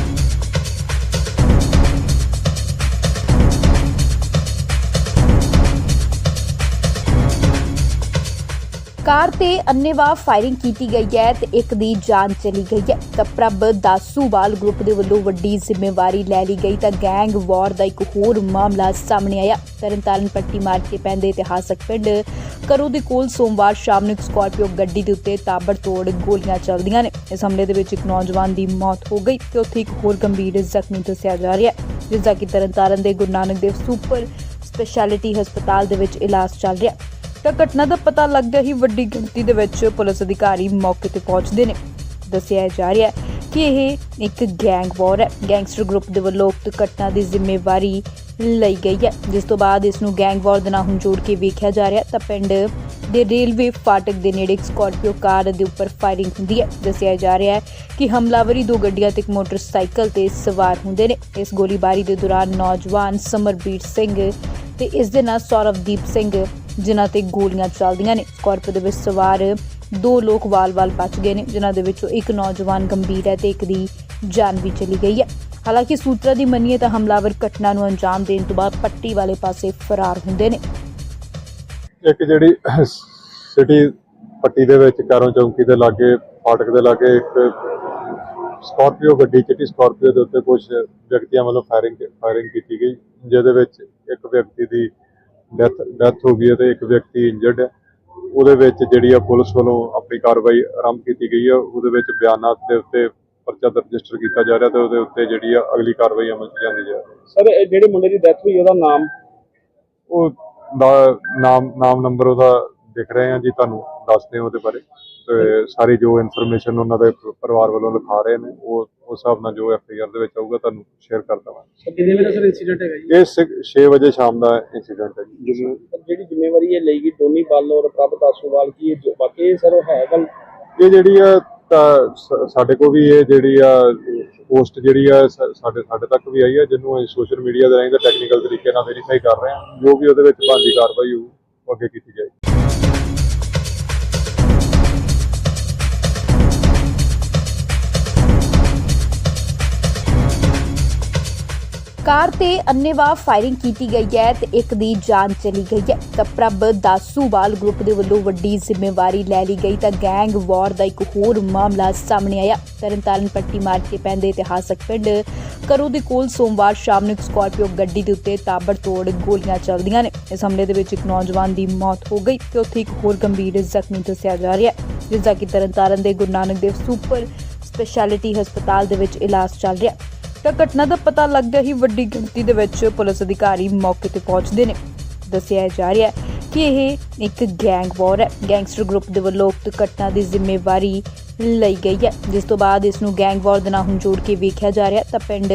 ਕਾਰ ਤੇ ਅੰਨੇਵਾਹ ਫਾਇਰਿੰਗ ਕੀਤੀ ਗਈ ਹੈ ਤੇ ਇੱਕ ਦੀ ਜਾਨ ਚਲੀ ਗਈ ਹੈ। ਤਾਂ ਪ੍ਰਭ ਦਾਸੂਵਾਲ ਗਰੁੱਪ ਦੇ ਵੱਲੋਂ ਵੱਡੀ ਜ਼ਿੰਮੇਵਾਰੀ ਲੈ ਲਈ ਗਈ ਤਾਂ ਗੈਂਗ ਵਾਰ ਦਾ ਇੱਕ ਹੋਰ ਮਾਮਲਾ ਸਾਹਮਣੇ ਆਇਆ। ਤਰਨਤਾਰਨ ਪੱਟੀ ਮਾਰ ਕੇ ਪੈਂਦੇ ਇਤਿਹਾਸਕ ਪਿੰਡ ਕਰੋ ਦੇ ਕੋਲ ਸੋਮਵਾਰ ਸ਼ਾਮ ਨੂੰ ਇੱਕ ਸਕਾਰਪੀਓ ਗੱਡੀ ਦੇ ਉੱਤੇ ਤਾਬੜਤੋੜ ਗੋਲੀਆਂ ਚੱਲਦੀਆਂ ਨੇ। ਇਸ ਹਮਲੇ ਦੇ ਵਿੱਚ ਇੱਕ ਨੌਜਵਾਨ ਦੀ ਮੌਤ ਹੋ ਗਈ ਤੇ ਉੱਥੇ ਇੱਕ ਹੋਰ ਗੰਭੀਰ ਜ਼ਖਮੀ ਦੱਸਿਆ ਜਾ ਰਿਹਾ ਹੈ, ਜਿਸ ਦਾ ਕਿ ਤਰਨਤਾਰਨ ਦੇ ਗੁਰੂ ਨਾਨਕ ਦੇਵ ਸੁਪਰ ਸਪੈਸ਼ਲਿਟੀ ਹਸਪਤਾਲ ਦੇ ਵਿੱਚ ਇਲਾਜ ਚੱਲ ਰਿਹਾ ਤਾਂ ਘਟਨਾ ਦਾ ਪਤਾ ਲੱਗਦਾ ਹੀ ਵੱਡੀ ਗਿਣਤੀ ਦੇ ਵਿੱਚ ਪੁਲਿਸ ਅਧਿਕਾਰੀ ਮੌਕੇ ਤੇ ਪਹੁੰਚਦੇ ਨੇ। ਦੱਸਿਆ ਜਾ ਰਿਹਾ ਹੈ ਕਿ ਇਹ ਇੱਕ ਗੈਂਗ ਵਾਰ ਹੈ। ਗੈਂਗਸਟਰ ਗਰੁੱਪ ਦੇ ਵੱਲੋਂ ਉਕਤ ਘਟਨਾ ਦੀ ਜ਼ਿੰਮੇਵਾਰੀ ਲਈ ਗਈ ਹੈ। ਜਿਸ ਤੋਂ ਬਾਅਦ ਇਸ ਨੂੰ ਗੈਂਗ ਵਾਰ ਦੇ ਨਾਲ ਹੁਣ ਜੋੜ ਕੇ ਵੇਖਿਆ ਜਾ ਰਿਹਾ ਤਾਂ ਪਿੰਡ ਦੇ ਰੇਲਵੇ ਫਾਟਕ ਦੇ ਨੇੜੇ ਇੱਕ ਸਕਾਰਪੀਓ ਕਾਰ ਦੇ ਉੱਪਰ ਫਾਇਰਿੰਗ ਹੁੰਦੀ ਹੈ। ਦੱਸਿਆ ਜਾ ਰਿਹਾ ਹੈ ਕਿ ਹਮਲਾਵਰੀ ਦੋ ਗੱਡੀਆਂ ਤੇ ਇੱਕ ਮੋਟਰਸਾਈਕਲ ਤੇ ਸਵਾਰ ਹੁੰਦੇ ਨੇ। ਇਸ ਗੋਲੀਬਾਰੀ ਦੇ ਦੌਰਾਨ ਨੌਜਵਾਨ ਸਮਰਬੀਰ ਸਿੰਘ ਤੇ ਇਸ ਦੇ ਨਾਲ ਸੌਰਵਦੀਪ ਸਿੰਘ ਜਿਨ੍ਹਾਂ ਤੇ ਗੋਲੀਆਂ ਚੱਲਦੀਆਂ ਨੇ। ਸਕਾਰਪੀਓ ਦੇ ਵਿੱਚ ਸਵਾਰ ਦੋ ਲੋਕ ਵਾਲ-ਵਾਲ ਬਚ ਗਏ ਨੇ, ਜਿਨ੍ਹਾਂ ਦੇ ਵਿੱਚੋਂ ਇੱਕ ਨੌਜਵਾਨ ਗੰਭੀਰ ਹੈ ਤੇ ਇੱਕ ਦੀ ਜਾਨ ਵੀ ਚਲੀ ਗਈ ਹੈ। ਹਾਲਾਂਕਿ ਸੂਤਰਾਂ ਦੀ ਮੰਨੀਏ ਤਾਂ ਹਮਲਾਵਰ ਘਟਨਾ ਨੂੰ ਅੰਜਾਮ ਦੇਣ ਤੋਂ ਬਾਅਦ ਪੱਟੀ ਵਾਲੇ ਪਾਸੇ ਫਰਾਰ ਹੁੰਦੇ ਨੇ। ਇੱਕ ਜਿਹੜੀ ਸਿਟੀ ਪੱਟੀ ਦੇ ਵਿੱਚ ਕਾਰੋਂ ਚੌਂਕੀ ਦੇ ਲਾਗੇ, ਫਾਟਕ ਦੇ ਲਾਗੇ ਇੱਕ ਸਕਾਰਪੀਓ ਗੱਡੀ, ਚਿੱਟੀ ਸਕਾਰਪੀਓ ਦੇ ਉੱਤੇ ਕੁਝ ਵਿਅਕਤੀਆਂ ਵੱਲੋਂ ਫਾਇਰਿੰਗ ਫਾਇਰਿੰਗ ਕੀਤੀ ਗਈ, ਜਿਹਦੇ ਵਿੱਚ ਇੱਕ ਵਿਅਕਤੀ ਦੀ ਡੈਥ ਡੈਥ ਹੋ ਗਈ ਹੈ ਤੇ ਇੱਕ ਵਿਅਕਤੀ ਇੰਜਰਡ ਹੈ। ਉਹਦੇ ਵਿੱਚ ਜਿਹੜੀ ਆ ਪੁਲਿਸ ਵੱਲੋਂ ਆਪਣੀ ਕਾਰਵਾਈ ਆਰੰਭ ਕੀਤੀ ਗਈ ਹੈ ਉਹਦੇ ਵਿੱਚ ਬਿਆਨਾਤ ਦੇ ਉੱਤੇ ਪਰਚਾ ਦਰਜ ਰਜਿਸਟਰ ਕੀਤਾ ਜਾ ਰਿਹਾ ਤੇ ਉਹਦੇ ਉੱਤੇ ਜਿਹੜੀ ਆ ਅਗਲੀ ਕਾਰਵਾਈ ਅਮਲ 'ਚ ਲਿਆਂਦੀ ਜਾ ਰਹੀ ਹੈ। ਸਰ ਇਹ ਜਿਹੜੇ ਮੁੰਡੇ ਦੀ ਡੈਥ ਹੋਈ ਉਹਦਾ ਨਾਮ? ਉਹ ਦਾ ਨਾਮ ਨਾਮ ਨੰਬਰ ਉਹਦਾ ਦਿਖ ਰਹੇ ਆ ਜੀ ਤੁਹਾਨੂੰ ਦੱਸਦੇ ਹਾਂ ਉਹਦੇ ਬਾਰੇ। ਤੇ ਸਾਰੀ ਜੋ ਇਨਫੋਰਮੇਸ਼ਨ ਉਹਨਾਂ ਦੇ ਪਰਿਵਾਰ ਵੱਲੋਂ ਲਿਖਾ ਰਹੇ ਨੇ ਉਹ ਉਸ ਹਿਸਾਬ ਨਾਲ ਜੋ ਐਫ ਆਈ ਆਰ ਦੇ ਵਿੱਚ ਆਊਗਾ ਤੁਹਾਨੂੰ ਸ਼ੇਅਰ ਕਰ ਦਵਾਂਗੇ। ਕਿੰਨੇ ਵਜੇ ਸਰ ਇਨਸੀਡੈਂਟ ਹੈਗਾ ਜੀ? ਇਹ 6 ਵਜੇ ਸ਼ਾਮ ਦਾ ਇਨਸੀਡੈਂਟ ਹੈ ਜੀ। ਜਿਹੜੀ ਜ਼ਿੰਮੇਵਾਰੀ ਇਹ ਲਈ ਗਈ ਦੋਨੀ ਬੱਲ ਔਰ ਪ੍ਰਭ ਦਾਸੂਵਾਲ ਕੀ ਇਹ ਜੋ- ਬਾਕੀ ਇਹ ਸਰ ਉਹ ਹੈ ਗੱਲ? ਇਹ ਜਿਹੜੀ ਆ ਤਾਂ ਸਾਡੇ ਕੋਲ ਵੀ ਇਹ ਜਿਹੜੀ ਆ ਪੋਸਟ ਜਿਹੜੀ ਆ ਸਾਡੇ ਸਾਡੇ ਤੱਕ ਵੀ ਆਈ ਆ ਜਿਹਨੂੰ ਅਸੀਂ ਸੋਸ਼ਲ ਮੀਡੀਆ ਦੇ ਰਾਹੀਂ ਤੇ ਟੈਕਨੀਕਲ ਤਰੀਕੇ ਨਾਲ ਵੈਰੀਫਾਈ ਕਰ ਰਹੇ ਹਾਂ। ਜੋ ਵੀ ਉਹਦੇ ਵਿੱਚ ਬਣਦੀ ਕਾਰਵਾਈ ਹੋਊ ਅੱਗੇ ਕੀਤੀ ਜਾਏਗੀ। ਕਾਰ ਤੇ ਅੰਨੇਵਾਹ ਫਾਇਰਿੰਗ ਕੀਤੀ ਗਈ ਹੈ ਤੇ ਇੱਕ ਦੀ ਜਾਨ ਚਲੀ ਗਈ ਹੈ। ਤਾਂ ਪ੍ਰਭ ਦਾਸੂਵਾਲ ਗਰੁੱਪ ਦੇ ਵੱਲੋਂ ਵੱਡੀ ਜ਼ਿੰਮੇਵਾਰੀ ਲੈ ਲਈ ਗਈ ਤਾਂ ਗੈਂਗ ਵਾਰ ਦਾ ਇੱਕ ਹੋਰ ਮਾਮਲਾ ਸਾਹਮਣੇ ਆਇਆ। ਤਰਨਤਾਰਨ ਪੱਟੀ ਮਾਰ ਕੇ ਪੈਂਦੇ ਇਤਿਹਾਸਕ ਪਿੰਡ ਕਰੋ ਦੇ ਕੋਲ ਸੋਮਵਾਰ ਸ਼ਾਮ ਨੂੰ ਇੱਕ ਸਕਾਰਪੀਓ ਗੱਡੀ ਦੇ ਉੱਤੇ ਤਾਬੜਤੋੜ ਗੋਲੀਆਂ ਚੱਲਦੀਆਂ ਨੇ। ਇਸ ਹਮਲੇ ਦੇ ਵਿੱਚ ਇੱਕ ਨੌਜਵਾਨ ਦੀ ਮੌਤ ਹੋ ਗਈ ਤੇ ਉੱਥੇ ਇੱਕ ਹੋਰ ਗੰਭੀਰ ਜ਼ਖਮੀ ਦੱਸਿਆ ਜਾ ਰਿਹਾ ਹੈ, ਜਿਸ ਦਾ ਕਿ ਤਰਨਤਾਰਨ ਦੇ ਗੁਰੂ ਨਾਨਕ ਦੇਵ ਸੁਪਰ ਸਪੈਸ਼ਲਿਟੀ ਹਸਪਤਾਲ ਦੇ ਵਿੱਚ ਇਲਾਜ ਚੱਲ ਰਿਹਾ ਹੈ। ਤਾਂ ਘਟਨਾ ਦਾ ਪਤਾ ਲੱਗਦਾ ਹੀ ਵੱਡੀ ਗਿਣਤੀ ਦੇ ਵਿੱਚ ਪੁਲਿਸ ਅਧਿਕਾਰੀ ਮੌਕੇ ਤੇ ਪਹੁੰਚਦੇ ਨੇ। ਦੱਸਿਆ ਜਾ ਰਿਹਾ ਹੈ ਕਿ ਇਹ ਇੱਕ ਗੈਂਗ ਵਾਰ ਹੈ। ਗੈਂਗਸਟਰ ਗਰੁੱਪ ਦੇ ਵੱਲੋਂ ਉਕਤ ਘਟਨਾ ਦੀ ਜ਼ਿੰਮੇਵਾਰੀ ਲਈ ਗਈ ਹੈ। ਜਿਸ ਤੋਂ ਬਾਅਦ ਇਸ ਨੂੰ ਗੈਂਗ ਵਾਰ ਦੇ ਨਾਲ ਹੁਣ ਜੋੜ ਕੇ ਵੇਖਿਆ ਜਾ ਰਿਹਾ ਤਾਂ ਪਿੰਡ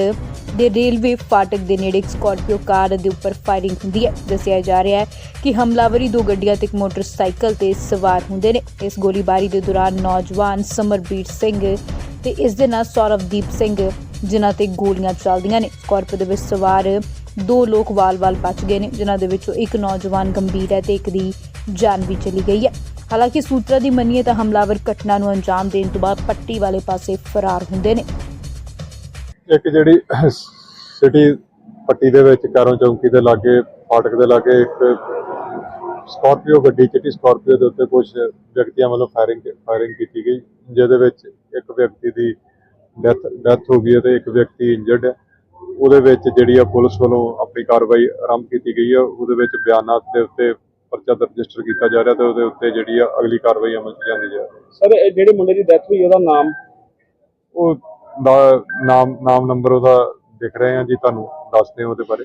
ਦੇ ਰੇਲਵੇ ਫਾਟਕ ਦੇ ਨੇੜੇ ਇੱਕ ਸਕਾਰਪੀਓ ਕਾਰ ਦੇ ਉੱਪਰ ਫਾਇਰਿੰਗ ਹੁੰਦੀ ਹੈ। ਦੱਸਿਆ ਜਾ ਰਿਹਾ ਹੈ ਕਿ ਹਮਲਾਵਰੀ ਦੋ ਗੱਡੀਆਂ ਤੇ ਇੱਕ ਮੋਟਰਸਾਈਕਲ ਤੇ ਸਵਾਰ ਹੁੰਦੇ ਨੇ। ਇਸ ਗੋਲੀਬਾਰੀ ਦੇ ਦੌਰਾਨ ਨੌਜਵਾਨ ਸਮਰਬੀਰ ਸਿੰਘ ਤੇ ਇਸ ਦੇ ਨਾਲ ਸੌਰਵਦੀਪ ਸਿੰਘ ਜਿਨ੍ਹਾਂ ਤੇ ਗੋਲੀਆਂ ਚੱਲਦੀਆਂ ਨੇ। ਸਕਾਰਪੀਓ ਦੇ ਵਿੱਚ ਸਵਾਰ ਦੋ ਲੋਕ ਵਾਲ-ਵਾਲ ਬਚ ਗਏ ਨੇ, ਜਿਨ੍ਹਾਂ ਦੇ ਵਿੱਚੋਂ ਇੱਕ ਨੌਜਵਾਨ ਗੰਭੀਰ ਹੈ ਤੇ ਇੱਕ ਦੀ ਜਾਨ ਵੀ ਚਲੀ ਗਈ ਹੈ। ਹਾਲਾਂਕਿ ਸੂਤਰਾਂ ਦੀ ਮੰਨੀਏ ਤਾਂ ਹਮਲਾਵਰ ਘਟਨਾ ਨੂੰ ਅੰਜਾਮ ਦੇਣ ਤੋਂ ਬਾਅਦ ਪੱਟੀ ਵਾਲੇ ਪਾਸੇ ਫਰਾਰ ਹੁੰਦੇ ਨੇ। ਇੱਕ ਜਿਹੜੀ ਸਿਟੀ ਪੱਟੀ ਦੇ ਵਿੱਚ ਕਾਰੋਂ ਚੌਂਕੀ ਦੇ ਲਾਗੇ, ਫਾਟਕ ਦੇ ਲਾਗੇ ਇੱਕ ਸਕਾਰਪੀਓ ਗੱਡੀ, ਚਿੱਟੀ ਸਕਾਰਪੀਓ ਦੇ ਉੱਤੇ ਕੁਝ ਵਿਅਕਤੀਆਂ ਵੱਲੋਂ ਫਾਇਰਿੰਗ ਫਾਇਰਿੰਗ ਕੀਤੀ ਗਈ, ਜਿਹਦੇ ਵਿੱਚ ਇੱਕ ਵਿਅਕਤੀ ਦੀ ਡੈਥ ਡੈਥ ਹੋ ਗਈ ਹੈ ਤੇ ਇੱਕ ਵਿਅਕਤੀ ਇੰਜਰਡ ਹੈ। ਉਹਦੇ ਵਿੱਚ ਜਿਹੜੀ ਆ ਪੁਲਿਸ ਵੱਲੋਂ ਆਪਣੀ ਕਾਰਵਾਈ ਆਰੰਭ ਕੀਤੀ ਗਈ ਹੈ ਉਹਦੇ ਵਿੱਚ ਬਿਆਨਾਤ ਦੇ ਉੱਤੇ ਪਰਚਾ ਦਰਜ ਰਜਿਸਟਰ ਕੀਤਾ ਜਾ ਰਿਹਾ ਤੇ ਉਹਦੇ ਉੱਤੇ ਜਿਹੜੀ ਆ ਅਗਲੀ ਕਾਰਵਾਈ ਅਮਲ 'ਚ ਲਿਆਂਦੀ ਜਾ ਰਹੀ ਹੈ। ਸਰ ਇਹ ਜਿਹੜੇ ਮੁੰਡੇ ਦੀ ਡੈਥ ਹੋਈ ਉਹਦਾ ਨਾਮ? ਉਹ ਦਾ ਨਾਮ ਨਾਮ ਨੰਬਰ ਉਹਦਾ ਦਿਖ ਰਹੇ ਆ ਜੀ ਤੁਹਾਨੂੰ ਦੱਸਦੇ ਹਾਂ ਉਹਦੇ ਬਾਰੇ।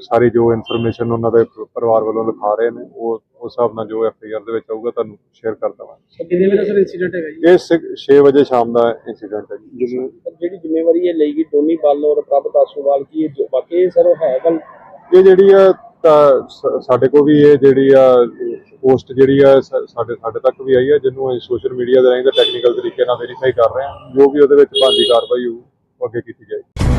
ਸਾਰੀ ਜੋ ਇਨਫੋਰਮੇਸ਼ਨ ਉਹਨਾਂ ਦੇ ਪਰਿਵਾਰ ਵੱਲੋਂ ਲਿਖਾ ਰਹੇ ਨੇ ਉਹ ਉਸ ਹਿਸਾਬ ਨਾਲ ਜੋ ਐਫ ਆਈ ਆਰ ਦੇ ਵਿੱਚ ਆਊਗਾ ਤੁਹਾਨੂੰ ਸ਼ੇਅਰ ਕਰ ਦਵਾਂਗੇ। ਕਿੰਨੇ ਵਜੇ ਸਰ ਇਨਸੀਡੈਂਟ ਹੈਗਾ ਜੀ? ਇਹ 6 ਵਜੇ ਸ਼ਾਮ ਦਾ ਇਨਸੀਡੈਂਟ ਹੈ ਜੀ। ਜਿਹੜੀ ਜ਼ਿੰਮੇਵਾਰੀ ਇਹ ਲਈ ਗਈ ਦੋਨੀ ਬੱਲ ਔਰ ਪ੍ਰਭ ਦਾਸੂਵਾਲ ਕੀ ਇਹ ਜੋ- ਬਾਕੀ ਇਹ ਸਰ ਉਹ ਹੈ ਗੱਲ? ਇਹ ਜਿਹੜੀ ਆ ਸਾਡੇ ਕੋਲ ਵੀ ਇਹ ਜਿਹੜੀ ਆ ਪੋਸਟ ਜਿਹੜੀ ਆ ਸਾਡੇ ਸਾਡੇ ਤੱਕ ਵੀ ਆਈ ਆ ਜਿਹਨੂੰ ਅਸੀਂ ਸੋਸ਼ਲ ਮੀਡੀਆ ਦੇ ਰਾਹੀਂ ਤੇ ਟੈਕਨੀਕਲ ਤਰੀਕੇ ਨਾਲ ਵੈਰੀਫਾਈ ਕਰ ਰਹੇ ਹਾਂ ਜੋ ਵੀ ਉਹਦੇ ਵਿੱਚ ਬਣਦੀ ਕਾਰਵਾਈ ਹੋਊ ਉਹ ਅੱਗੇ ਕੀਤੀ ਜਾਏਗੀ।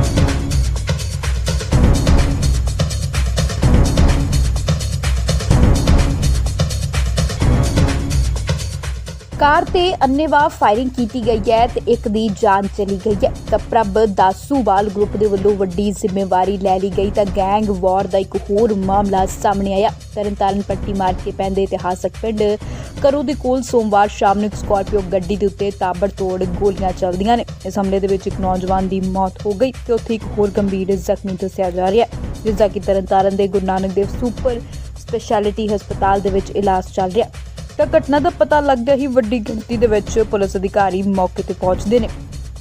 ਕਾਰ ਤੇ ਅੰਨੇਵਾਹ ਫਾਇਰਿੰਗ ਕੀਤੀ ਗਈ ਹੈ ਤੇ ਇੱਕ ਦੀ ਜਾਨ ਚਲੀ ਗਈ ਹੈ। ਤਾਂ ਪ੍ਰਭ ਦਾਸੂਵਾਲ ਗਰੁੱਪ ਦੇ ਵੱਲੋਂ ਵੱਡੀ ਜ਼ਿੰਮੇਵਾਰੀ ਲੈ ਲਈ ਗਈ ਤਾਂ ਗੈਂਗ ਵਾਰ ਦਾ ਇੱਕ ਹੋਰ ਮਾਮਲਾ ਸਾਹਮਣੇ ਆਇਆ। ਤਰਨਤਾਰਨ ਪੱਟੀ ਮਾਰ ਕੇ ਪੈਂਦੇ ਇਤਿਹਾਸਕ ਪਿੰਡ ਕਰੋ ਦੇ ਕੋਲ ਸੋਮਵਾਰ ਸ਼ਾਮ ਨੂੰ ਇੱਕ ਸਕਾਰਪੀਓ ਗੱਡੀ ਦੇ ਉੱਤੇ ਤਾਬੜਤੋੜ ਗੋਲੀਆਂ ਚੱਲਦੀਆਂ ਨੇ। ਇਸ ਹਮਲੇ ਦੇ ਵਿੱਚ ਇੱਕ ਨੌਜਵਾਨ ਦੀ ਮੌਤ ਹੋ ਗਈ ਤੇ ਉੱਥੇ ਇੱਕ ਹੋਰ ਗੰਭੀਰ ਜ਼ਖਮੀ ਦੱਸਿਆ ਜਾ ਰਿਹਾ ਹੈ, ਜਿਸ ਦਾ ਕਿ ਤਰਨਤਾਰਨ ਦੇ ਗੁਰੂ ਨਾਨਕ ਦੇਵ ਸੁਪਰ ਸਪੈਸ਼ਲਿਟੀ ਹਸਪਤਾਲ ਦੇ ਵਿੱਚ ਇਲਾਜ ਚੱਲ ਰਿਹਾ ਤਾਂ ਘਟਨਾ ਦਾ ਪਤਾ ਲੱਗਦਾ ਹੀ ਵੱਡੀ ਗਿਣਤੀ ਦੇ ਵਿੱਚ ਪੁਲਿਸ ਅਧਿਕਾਰੀ ਮੌਕੇ ਤੇ ਪਹੁੰਚਦੇ ਨੇ।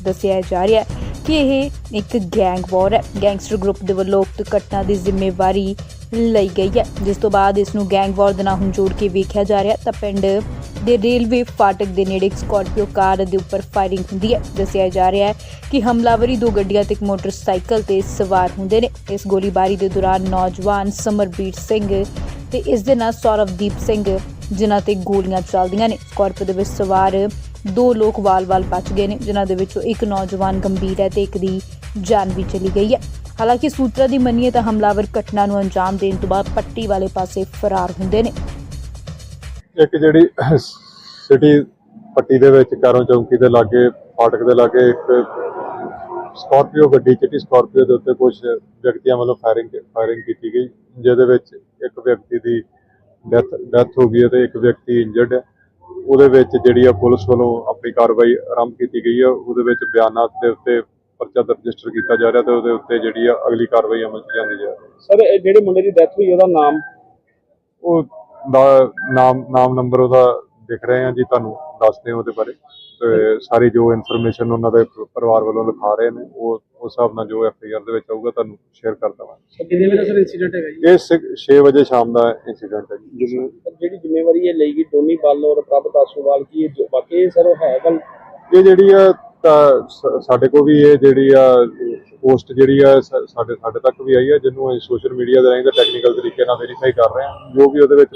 ਦੱਸਿਆ ਜਾ ਰਿਹਾ ਹੈ ਕਿ ਇਹ ਇੱਕ ਗੈਂਗ ਵਾਰ ਹੈ। ਗੈਂਗਸਟਰ ਗਰੁੱਪ ਦੇ ਵੱਲੋਂ ਉਕਤ ਘਟਨਾ ਦੀ ਜ਼ਿੰਮੇਵਾਰੀ ਲਈ ਗਈ ਹੈ। ਜਿਸ ਤੋਂ ਬਾਅਦ ਇਸ ਨੂੰ ਗੈਂਗ ਵਾਰ ਦੇ ਨਾਲ ਹੁਣ ਜੋੜ ਕੇ ਵੇਖਿਆ ਜਾ ਰਿਹਾ ਤਾਂ ਪਿੰਡ ਦੇ ਰੇਲਵੇ ਫਾਟਕ ਦੇ ਨੇੜੇ ਇੱਕ ਸਕਾਰਪੀਓ ਕਾਰ ਦੇ ਉੱਪਰ ਫਾਇਰਿੰਗ ਹੁੰਦੀ ਹੈ। ਦੱਸਿਆ ਜਾ ਰਿਹਾ ਹੈ ਕਿ ਹਮਲਾਵਰੀ ਦੋ ਗੱਡੀਆਂ ਤੇ ਇੱਕ ਮੋਟਰਸਾਈਕਲ ਤੇ ਸਵਾਰ ਹੁੰਦੇ ਨੇ। ਇਸ ਗੋਲੀਬਾਰੀ ਦੇ ਦੌਰਾਨ ਨੌਜਵਾਨ ਸਮਰਬੀਰ ਸਿੰਘ ਤੇ ਇਸ ਦੇ ਨਾਲ ਸੌਰਵਦੀਪ ਸਿੰਘ ਜਿਨ੍ਹਾਂ ਤੇ ਗੋਲੀਆਂ ਚੱਲਦੀਆਂ ਨੇ। ਸਕਾਰਪੀਓ ਦੇ ਵਿੱਚ ਸਵਾਰ ਦੋ ਲੋਕ ਵਾਲ-ਵਾਲ ਬਚ ਗਏ ਨੇ, ਜਿਨ੍ਹਾਂ ਦੇ ਵਿੱਚੋਂ ਇੱਕ ਨੌਜਵਾਨ ਗੰਭੀਰ ਹੈ ਤੇ ਇੱਕ ਦੀ ਜਾਨ ਵੀ ਚਲੀ ਗਈ ਹੈ। ਹਾਲਾਂਕਿ ਸੂਤਰਾਂ ਦੀ ਮੰਨੀਏ ਤਾਂ ਹਮਲਾਵਰ ਘਟਨਾ ਨੂੰ ਅੰਜਾਮ ਦੇਣ ਤੋਂ ਬਾਅਦ ਪੱਟੀ ਵਾਲੇ ਪਾਸੇ ਫਰਾਰ ਹੁੰਦੇ ਨੇ। ਇੱਕ ਜਿਹੜੀ ਸਿਟੀ ਪੱਟੀ ਦੇ ਵਿੱਚ ਕਾਰੋਂ ਚੌਂਕੀ ਦੇ ਲਾਗੇ, ਫਾਟਕ ਦੇ ਲਾਗੇ ਇੱਕ ਸਕਾਰਪੀਓ ਗੱਡੀ ਚਿੱਟੀ ਸਕਾਰਪੀਓ ਦੇ ਉੱਤੇ ਕੁਝ ਵਿਅਕਤੀਆਂ ਵੱਲੋਂ ਫਾਇਰਿੰਗ ਫਾਇਰਿੰਗ ਕੀਤੀ ਗਈ, ਜਿਹਦੇ ਵਿੱਚ ਇੱਕ ਵਿਅਕਤੀ ਦੀ ਡੈਥ ਡੈਥ ਹੋ ਗਈ ਹੈ ਤੇ ਇੱਕ ਵਿਅਕਤੀ ਇੰਜਰਡ ਹੈ। ਉਹਦੇ ਵਿੱਚ ਜਿਹੜੀ ਆ ਪੁਲਿਸ ਵੱਲੋਂ ਆਪਣੀ ਕਾਰਵਾਈ ਆਰੰਭ ਕੀਤੀ ਗਈ ਹੈ ਉਹਦੇ ਵਿੱਚ ਬਿਆਨਾਤ ਦੇ ਉੱਤੇ ਪਰਚਾ ਦਰਜ ਰਜਿਸਟਰ ਕੀਤਾ ਜਾ ਰਿਹਾ ਤੇ ਉਹਦੇ ਉੱਤੇ ਜਿਹੜੀ ਆ ਅਗਲੀ ਕਾਰਵਾਈ ਅਮਲ 'ਚ ਲਿਆਂਦੀ ਜਾ ਰਹੀ ਹੈ। ਸਰ ਇਹ ਜਿਹੜੇ ਮੁੰਡੇ ਦੀ ਡੈਥ ਹੋਈ ਉਹਦਾ ਨਾਮ? ਉਹ ਦਾ ਨਾਮ ਨਾਮ ਨੰਬਰ ਉਹਦਾ ਦਿਖ ਰਹੇ ਆ ਜੀ ਤੁਹਾਨੂੰ ਦੱਸਦੇ ਹਾਂ ਉਹਦੇ ਬਾਰੇ। ਸਾਰੀ ਜੋ ਇਨਫੋਰਮੇਸ਼ਨ ਉਹਨਾਂ ਦੇ ਪਰਿਵਾਰ ਵੱਲੋਂ ਲਿਖਾ ਰਹੇ ਨੇ ਉਹ ਉਸ ਹਿਸਾਬ ਨਾਲ ਜੋ ਐਫ ਆਈ ਆਰ ਦੇ ਵਿੱਚ ਆਊਗਾ ਤੁਹਾਨੂੰ ਸ਼ੇਅਰ ਕਰ ਦਵਾਂਗੇ। ਸਰ ਕਿੰਨੇ ਵਜੇ ਸਰ ਇਨਸੀਡੈਂਟ ਹੈਗਾ ਜੀ? ਇਹ 6 ਵਜੇ ਸ਼ਾਮ ਦਾ ਇਨਸੀਡੈਂਟ ਹੈ ਜੀ। ਸਰ, ਜਿਹੜੀ ਜ਼ਿੰਮੇਵਾਰੀ ਇਹ ਲਈ ਗਈ ਦੋਨੀ ਬੱਲ ਔਰ ਪ੍ਰਭ ਦਾਸੂਵਾਲ ਕੀ ਇਹ ਜ- ਵਾਕਈ ਸਰ ਉਹ ਹੈ ਗੱਲ? ਇਹ ਜਿਹੜੀ ਆ ਸਾਡੇ ਕੋਲ ਵੀ ਇਹ ਜਿਹੜੀ ਆ ਪੋਸਟ ਜਿਹੜੀ ਆ ਸਾਡੇ ਸਾਡੇ ਤੱਕ ਵੀ ਆਈ ਆ ਜਿਹਨੂੰ ਅਸੀਂ ਸੋਸ਼ਲ ਮੀਡੀਆ ਦੇ ਰਾਹੀਂ ਤੇ ਟੈਕਨੀਕਲ ਤਰੀਕੇ ਨਾਲ ਵੈਰੀਫਾਈ ਕਰ ਰਹੇ ਹਾਂ। ਜੋ ਵੀ ਉਹਦੇ ਵਿੱਚ